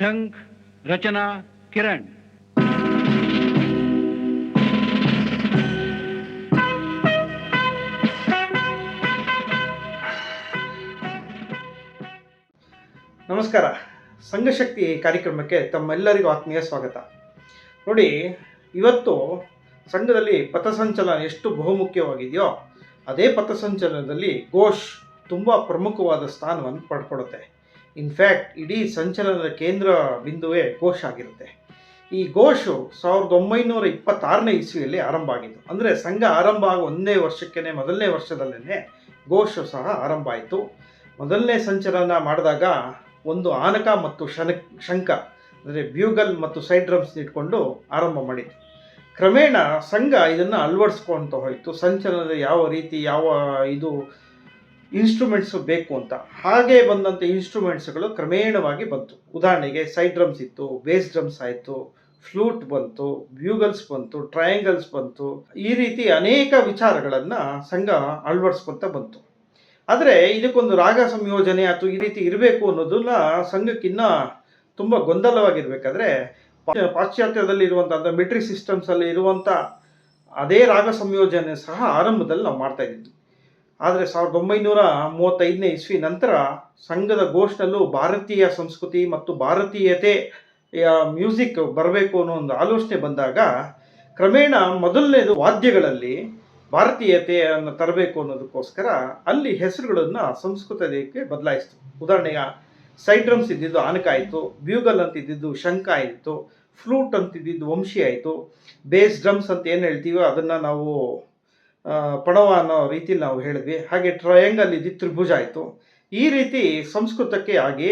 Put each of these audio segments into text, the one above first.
ಶಂಕ್ ರಚನಾ ಕಿರಣ್. ನಮಸ್ಕಾರ. ಸಂಘಶಕ್ತಿ ಕಾರ್ಯಕ್ರಮಕ್ಕೆ ತಮ್ಮೆಲ್ಲರಿಗೂ ಆತ್ಮೀಯ ಸ್ವಾಗತ. ನೋಡಿ, ಇವತ್ತು ಸಂಘದಲ್ಲಿ ಪಥಸಂಚಲನ ಎಷ್ಟು ಬಹುಮುಖ್ಯವಾಗಿದೆಯೋ, ಅದೇ ಪಥಸಂಚಲನದಲ್ಲಿ ಘೋಷ್ ತುಂಬ ಪ್ರಮುಖವಾದ ಸ್ಥಾನವನ್ನು ಪಡ್ಕೊಡುತ್ತೆ ಇನ್ಫ್ಯಾಕ್ಟ್ ಇಡೀ ಸಂಚಲನದ ಕೇಂದ್ರ ಬಿಂದುವೇ ಘೋಷ್ ಆಗಿರುತ್ತೆ. ಈ ಘೋಷು ಸಾವಿರದ ಒಂಬೈನೂರ ಇಪ್ಪತ್ತಾರನೇ ಇಸ್ವಿಯಲ್ಲಿ ಆರಂಭ ಆಗಿತ್ತು. ಅಂದರೆ ಸಂಘ ಆರಂಭ ಆಗೋ ಒಂದೇ ವರ್ಷಕ್ಕೇ ಮೊದಲನೇ ವರ್ಷದಲ್ಲೇ ಘೋಷು ಸಹ ಆರಂಭ ಆಯಿತು. ಮೊದಲನೇ ಸಂಚಲನ ಮಾಡಿದಾಗ ಒಂದು ಆನಕ ಮತ್ತು ಶನ ಶಂಕ ಅಂದರೆ ಬ್ಯೂಗಲ್ ಮತ್ತು ಸೈಡ್ ಡ್ರಮ್ಸ್ ಇಟ್ಕೊಂಡು ಆರಂಭ ಮಾಡಿತ್ತು. ಕ್ರಮೇಣ ಸಂಘ ಇದನ್ನು ಅಳವಡಿಸ್ಕೊಳ್ತಾ ಹೋಯಿತು. ಸಂಚಲನದ ಯಾವ ರೀತಿ, ಯಾವ ಇದು ಇನ್ಸ್ಟ್ರೂಮೆಂಟ್ಸು ಬೇಕು ಅಂತ. ಹಾಗೆ ಬಂದಂಥ ಇನ್ಸ್ಟ್ರೂಮೆಂಟ್ಸ್ಗಳು ಕ್ರಮೇಣವಾಗಿ ಬಂತು. ಉದಾಹರಣೆಗೆ ಸೈಡ್ ಡ್ರಮ್ಸ್ ಇತ್ತು ಬೇಸ್ ಡ್ರಮ್ಸ್ ಆಯಿತು ಫ್ಲೂಟ್ ಬಂತು ಬ್ಯೂಗಲ್ಸ್ ಬಂತು ಟ್ರಯಾಂಗಲ್ಸ್ ಬಂತು. ಈ ರೀತಿ ಅನೇಕ ವಿಚಾರಗಳನ್ನು ಸಂಘ ಅಳವಡಿಸ್ಕೊತ ಬಂತು. ಆದರೆ ಇದಕ್ಕೊಂದು ರಾಗ ಸಂಯೋಜನೆ ಅಥವಾ ಈ ರೀತಿ ಇರಬೇಕು ಅನ್ನೋದನ್ನ ಸಂಘಕ್ಕಿನ್ನ ತುಂಬ ಗೊಂದಲವಾಗಿರಬೇಕಾದ್ರೆ ಪಾಶ್ಚಾತ್ಯದಲ್ಲಿ ಇರುವಂಥ ಅಂದರೆ ಮಿಲಿಟ್ರಿ ಸಿಸ್ಟಮ್ಸಲ್ಲಿ ಇರುವಂಥ ಅದೇ ರಾಗ ಸಂಯೋಜನೆ ಸಹ ಆರಂಭದಲ್ಲಿ ನಾವು ಮಾಡ್ತಾ ಇದ್ವಿ ಆದರೆ ಸಾವಿರದ ಒಂಬೈನೂರ ಮೂವತ್ತೈದನೇ ಇಸ್ವಿ ನಂತರ ಸಂಘದ ಘೋಷ್ನಲ್ಲೂ ಭಾರತೀಯ ಸಂಸ್ಕೃತಿ ಮತ್ತು ಭಾರತೀಯತೆ ಮ್ಯೂಸಿಕ್ ಬರಬೇಕು ಅನ್ನೋ ಒಂದು ಆಲೋಚನೆ ಬಂದಾಗ ಕ್ರಮೇಣ ಮೊದಲನೇದು ವಾದ್ಯಗಳಲ್ಲಿ ಭಾರತೀಯತೆಯನ್ನು ತರಬೇಕು ಅನ್ನೋದಕ್ಕೋಸ್ಕರ ಅಲ್ಲಿ ಹೆಸರುಗಳನ್ನು ಸಂಸ್ಕೃತಕ್ಕೆ ಬದಲಾಯಿಸ್ತು. ಉದಾಹರಣೆಗೆ ಸೈಡ್ರಮ್ಸ್ ಡ್ರಮ್ಸ್ ಇದ್ದಿದ್ದು ಆನಕ ಆಯಿತು, ಬ್ಯೂಗಲ್ ಅಂತ ಇದ್ದಿದ್ದು ಶಂಕ ಆಯಿತು, ಫ್ಲೂಟ್ ಅಂತಿದ್ದಿದ್ದು ವಂಶಿ ಆಯಿತು, ಬೇಸ್ ಡ್ರಮ್ಸ್ ಅಂತ ಏನು ಹೇಳ್ತೀವೋ ಅದನ್ನು ನಾವು ಆ, ಪಡವ ಅನ್ನೋ ರೀತಿಲಿ ನಾವು ಹೇಳಿದ್ವಿ. ಹಾಗೆ ಟ್ರಯಾಂಗಲ್ ಇದ್ದು ತ್ರಿಭುಜ ಆಯಿತು. ಈ ರೀತಿ ಸಂಸ್ಕೃತಕ್ಕೆ ಆಗಿ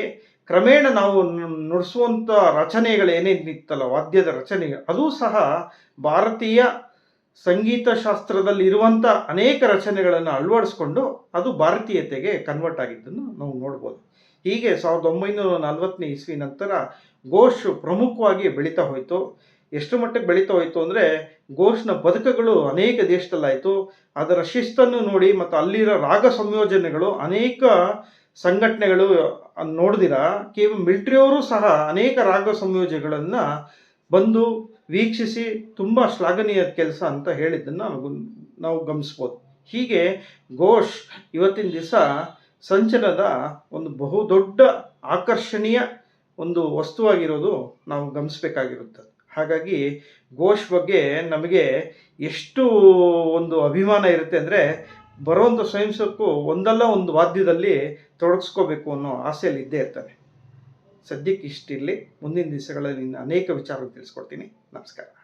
ಕ್ರಮೇಣ ನಾವು ನುಡಿಸುವಂಥ ರಚನೆಗಳು ಏನೇನಿತ್ತಲ್ಲ ವಾದ್ಯದ ರಚನೆ ಅದು ಸಹ ಭಾರತೀಯ ಸಂಗೀತ ಶಾಸ್ತ್ರದಲ್ಲಿ ಇರುವಂಥ ಅನೇಕ ರಚನೆಗಳನ್ನು ಅಳವಡಿಸ್ಕೊಂಡು ಅದು ಭಾರತೀಯತೆಗೆ ಕನ್ವರ್ಟ್ ಆಗಿದ್ದನ್ನು ನಾವು ನೋಡ್ಬೋದು. ಹೀಗೆ ಸಾವಿರದ ಒಂಬೈನೂರ ನಲವತ್ತನೇ ಇಸ್ವಿ ನಂತರ ಘೋಷ್ ಪ್ರಮುಖವಾಗಿ ಬೆಳೀತಾ ಹೋಯಿತು. ಎಷ್ಟು ಮಟ್ಟಕ್ಕೆ ಬೆಳೀತಾ ಹೋಯಿತು ಅಂದರೆ ಘೋಷ್ನ ಬದುಕಗಳು ಅನೇಕ ದೇಶದಲ್ಲಾಯಿತು. ಅದರ ಶಿಸ್ತನ್ನು ನೋಡಿ ಮತ್ತು ಅಲ್ಲಿರೋ ರಾಗ ಸಂಯೋಜನೆಗಳು ಅನೇಕ ಸಂಘಟನೆಗಳು ನೋಡಿದಿರ. ಕೇವಲ ಮಿಲ್ಟ್ರಿಯವರು ಸಹ ಅನೇಕ ರಾಗ ಸಂಯೋಜನೆಗಳನ್ನು ಬಂದು ವೀಕ್ಷಿಸಿ ತುಂಬ ಶ್ಲಾಘನೀಯ ಕೆಲಸ ಅಂತ ಹೇಳಿದ್ದನ್ನು ನಾವು ಗಮನಿಸ್ಬೋದು. ಹೀಗೆ ಘೋಷ್ ಇವತ್ತಿನ ದಿವಸ ಸಂಚಲನದ ಒಂದು ಬಹುದೊಡ್ಡ ಆಕರ್ಷಣೀಯ ಒಂದು ವಸ್ತುವಾಗಿರೋದು ನಾವು ಗಮನಿಸಬೇಕಾಗಿರುತ್ತದೆ. ಹಾಗಾಗಿ ಘೋಷ್ ಬಗ್ಗೆ ನಮಗೆ ಎಷ್ಟು ಒಂದು ಅಭಿಮಾನ ಇರುತ್ತೆ ಅಂದರೆ ಬರುವಂಥ ಸ್ವಯಂಸಕ್ಕೂ ಒಂದಲ್ಲ ಒಂದು ವಾದ್ಯದಲ್ಲಿ ತೊಡಗಿಸ್ಕೋಬೇಕು ಅನ್ನೋ ಆಸೆಯಲ್ಲಿ ಇದ್ದೇ ಇರ್ತಾನೆ ಸದ್ಯಕ್ಕೆ ಇಷ್ಟಿರಲಿ, ಮುಂದಿನ ದಿವಸಗಳಲ್ಲಿ ಅನೇಕ ವಿಚಾರಗಳು ತಿಳಿಸ್ಕೊಡ್ತೀನಿ. ನಮಸ್ಕಾರ.